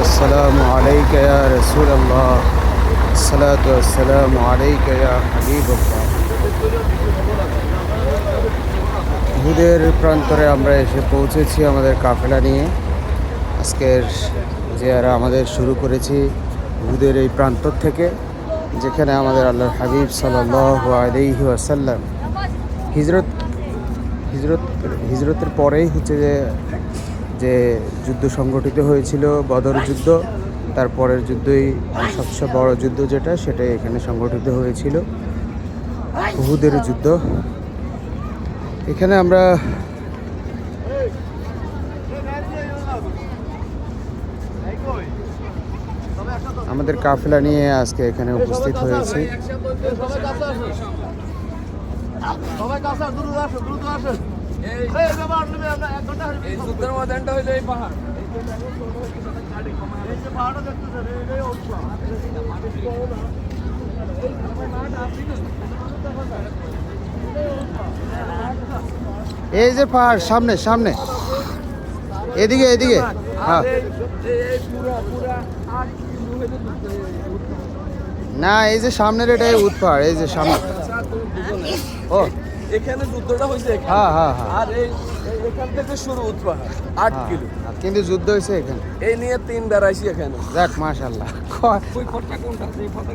عليك يا رسول الله الصلاة والسلام عليك يا حبيب الله উহুদের প্রান্তরে আমরা এসে পৌঁছেছি আমাদের কাফেলা নিয়ে আজকের জিয়ারা আমাদের শুরু করেছি উহুদের এই প্রান্তর থেকে যেখানে আমাদের আল্লাহর হাবিব সাল্লাহ আলহি আসাল্লাম হিজরত হিজরত হিজরতের পরেই হচ্ছে যে যে যুদ্ধ সংগঠিত হয়েছিল বদর যুদ্ধ তারপরের যুদ্ধই সবচেয়ে বড় যুদ্ধ যেটা সেটাই এখানে সংগঠিত হয়েছিল। উহুদের যুদ্ধ। এখানে আমরা আমাদের কাফেলা নিয়ে আজকে এখানে উপস্থিত হয়েছি। সবাই কাছে দ্রুত আসুন, দ্রুত আসুন। এই যে পাহাড়। সামনে সামনে এদিকে এদিকে হ্যাঁ। না, এই যে সামনের এটাই উৎ পাহাড়, এই যে সামনে। ও এখানে যুদ্ধটা হয়েছে হ্যাঁ হ্যাঁ হ্যাঁ। আর এই এখান থেকে শুরু উৎপাদন আট হ্যাঁ, কিলো। হ্যাঁ, কিন্তু যুদ্ধ হয়েছে এখানে। এই নিয়ে তিন বেড়াইছি এখানে। যাক মাশাল্লাহ ওই ফটটা কোনটা? সেই ফটটা